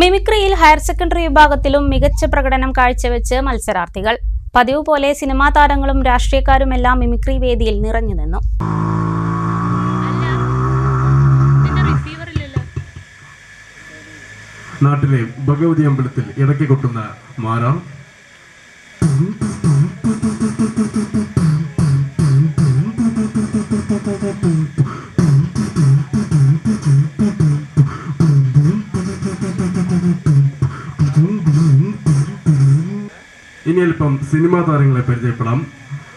മിമിക്രിയിൽ higher secondary വിഭാഗത്തിലും മികച്ച പ്രകടനം കാഴ്ചവെച്ച് മത്സരാർത്ഥികൾ. പതിവ് പോലെ സിനിമാ താരങ്ങളും രാഷ്ട്രീയക്കാരുമെല്ലാം മിമിക്രി വേദിയിൽ നിറഞ്ഞു നിന്നു. നാട്ടിലെ ഭഗവതി അമ്പലത്തിൽ ഇടയ്ക്ക് കൊട്ടുന്ന മാരാം ഇനി അല്പം സിനിമാ താരങ്ങളെ പരിചയപ്പെടാം.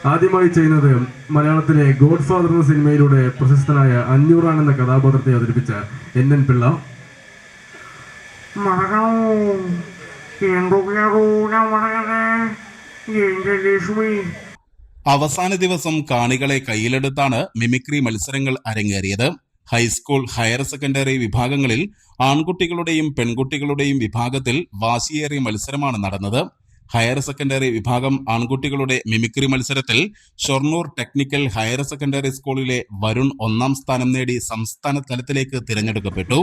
ആദ്യമായി ചെയ്യുന്നത് മലയാളത്തിലെ ഗോഡ് ഫാദർ എന്ന സിനിമയിലൂടെ പ്രശസ്തനായ അഞ്ഞൂറാൻ എന്ന കഥാപാത്രത്തെ അവതരിപ്പിച്ച എൻ എൻ പിള്ള. അവസാന ദിവസം കാണികളെ കയ്യിലെടുത്താണ് മിമിക്രി മത്സരങ്ങൾ അരങ്ങേറിയത്. ഹൈസ്കൂൾ ഹയർ സെക്കൻഡറി വിഭാഗങ്ങളിൽ ആൺകുട്ടികളുടെയും പെൺകുട്ടികളുടെയും വിഭാഗത്തിൽ വാശിയേറിയ മത്സരമാണ് നടന്നത്. ഹയർ സെക്കൻഡറി വിഭാഗം ആൺകുട്ടികളുടെ മിമിക്രി മത്സരത്തിൽ ഷൊർണൂർ ടെക്നിക്കൽ ഹയർ സെക്കൻഡറി സ്കൂളിലെ വരുൺ ഒന്നാം സ്ഥാനം നേടി സംസ്ഥാന തലത്തിലേക്ക് തിരഞ്ഞെടുക്കപ്പെട്ടു.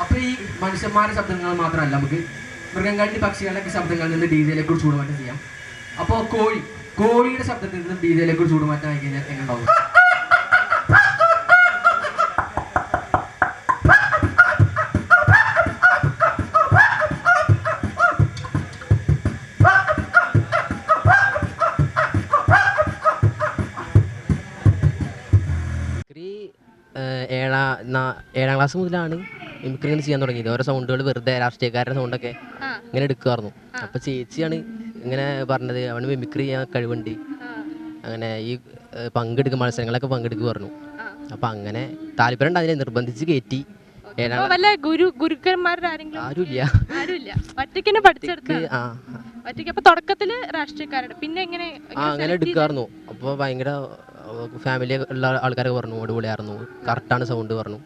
അപ്പൊ ഈ മനുഷ്യന്മാരുടെ ശബ്ദങ്ങൾ മാത്രമല്ല നമുക്ക് മൃഗങ്ങളുടെ പക്ഷികളുടെ ശബ്ദങ്ങളിൽ നിന്ന് ഡി കുറിച്ച് ചൂടുമാറ്റം ചെയ്യാം. അപ്പോൾ കോഴി കോഴിയുടെ ശബ്ദത്തിൽ നിന്ന് ഡി കുറിച്ച് ചൂടുമാറ്റം ആയി കഴിഞ്ഞാൽ എങ്ങനെ ഏഴാം ക്ലാസ് മുതലാണ്. മിമിക്രി ഇങ്ങനെ ചെയ്യാൻ തുടങ്ങിയത് ഓരോ സൗണ്ടുകൾ വെറുതെ രാഷ്ട്രീയക്കാരുടെ സൗണ്ടൊക്കെ ഇങ്ങനെ എടുക്കുമായിരുന്നു അപ്പൊ ചേച്ചിയാണ് ഇങ്ങനെ പറഞ്ഞത്. അവന് മിമിക്രി ചെയ്യാൻ കഴിവുണ്ട്. അങ്ങനെ ഈ പങ്കെടുക്കും മത്സരങ്ങളൊക്കെ പങ്കെടുക്കുക പറഞ്ഞു അപ്പൊ അങ്ങനെ താല്പര്യം ഉണ്ട് അതിനെ നിർബന്ധിച്ച് കയറ്റി അപ്പൊ വല്ല ഗുരു ഗുരുക്കന്മാരുടെ ആരെങ്കിലും ആരുമില്ല ആരുമില്ല ഒറ്റയ്ക്ക് പഠിച്ചെടുത്താണ് ആ. ഒറ്റയ്ക്ക്. അപ്പൊ തുടക്കത്തിൽ രാഷ്ട്രീയക്കാരുടെ പിന്നെ എങ്ങനെ അങ്ങനെ എടുക്കായിരുന്നു അപ്പോൾ ഭയങ്കര ഫാമിലി ഉള്ള ആൾക്കാരൊക്കെ പറഞ്ഞു. അടിപൊളിയായിരുന്നു കറക്റ്റാണ് സൗണ്ട് പറഞ്ഞു.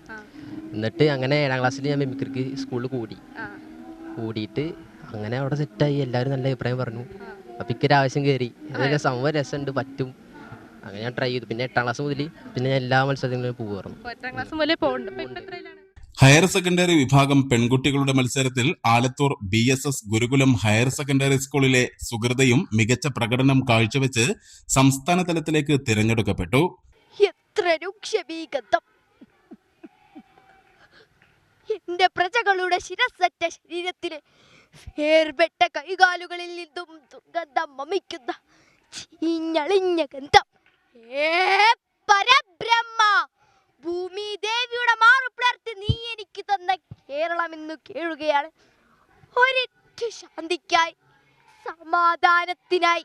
എന്നിട്ട് അങ്ങനെ ഏഴാം ക്ലാസ്സിൽ ഞാൻ മിമിക്രിക്ക് സ്കൂളിൽ കൂടി. കൂടിയിട്ട് അങ്ങനെ അവിടെ സെറ്റായി. എല്ലാവരും നല്ല അഭിപ്രായം പറഞ്ഞു. അപ്പം ഇക്കൊരു ആവശ്യം കയറി അതൊക്കെ സംഭവം രസമുണ്ട് പറ്റും. അങ്ങനെ ഞാൻ ട്രൈ ചെയ്തു. പിന്നെ എട്ടാം ക്ലാസ് മുതൽ പിന്നെ ഞാൻ എല്ലാ പോകുമായിരുന്നു ഇപ്പൊ ഇപ്പൊ ഹയർ സെക്കൻഡറി വിഭാഗം പെൺകുട്ടികളുടെ മത്സരത്തിൽ Alathur BSS Gurukulam higher secondary സ്കൂളിലെ സുഹൃതയും മികച്ച പ്രകടനം കാഴ്ചവെച്ച് സംസ്ഥാന തലത്തിലേക്ക് തിരഞ്ഞെടുക്കപ്പെട്ടു. എത്ര രൂക്ഷഭീകതം എന്റെ പ്രജകളുടെ ശിരസറ്റ ശരീരത്തിലെ വേർപെട്ട കൈകാലുകളിൽ നിന്നും ദുർഗന്ധം മമിക്കുന്ന ചീഞ്ഞളിഞ്ഞ ഗന്ധം. ഏ പരബ്രഹ്മ! ഭൂമി ദേവിയുടെ മാറു നീ എനിക്ക് തന്ന കേരളം ഇന്ന് കേഴുകയാണ് ഒരിറ്റു ശാന്തിക്കായി സമാധാനത്തിനായി.